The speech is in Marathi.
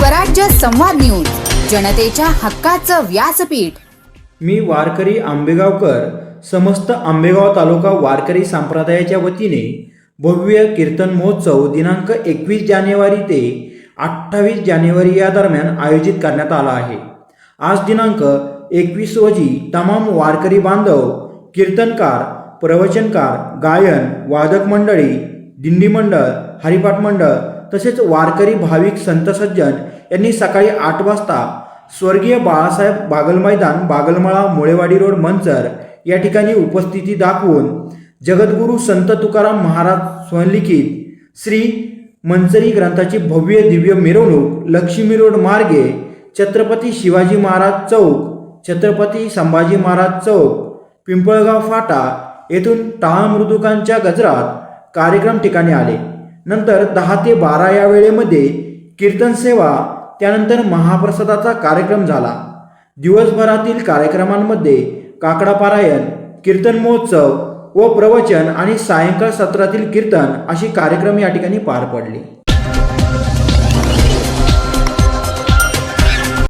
स्वराज्य संवाद न्यूज जनतेच्या हक्काचं व्यासपीठ. मी वारकरी आंबेगावकर समस्त आंबेगाव तालुका वारकरी संप्रदायाच्या वतीने भव्य कीर्तन महोत्सव दिनांक एकवीस जानेवारी ते अठ्ठावीस जानेवारी या दरम्यान आयोजित करण्यात आला आहे. आज दिनांक एकवीस रोजी तमाम वारकरी बांधव कीर्तनकार प्रवचनकार गायन वादक मंडळी दिंडी मंडळ हरिपाठ मंडळ तसेच वारकरी भाविक संत सज्जन यांनी सकाळी आठ वाजता स्वर्गीय बाळासाहेब बागल मैदान बागलमाळा मुळेवाडी रोड मंचर या ठिकाणी उपस्थिती दाखवून जगद्गुरू संत तुकाराम महाराज स्वलिखित श्री मंचरी ग्रंथाची भव्य दिव्य मिरवणूक लक्ष्मी रोड मार्गे छत्रपती शिवाजी महाराज चौक छत्रपती संभाजी महाराज चौक पिंपळगाव फाटा येथून टाळ मृदुकांच्या गजरात कार्यक्रम ठिकाणी आले. नंतर दहा ते बारा या वेळेमध्ये कीर्तन सेवा त्यानंतर महाप्रसादाचा कार्यक्रम झाला. दिवसभरातील कार्यक्रमांमध्ये काकडा पारायण कीर्तन महोत्सव व प्रवचन आणि सायंकाळ सत्रातील कीर्तन अशी कार्यक्रम या ठिकाणी पार पडले.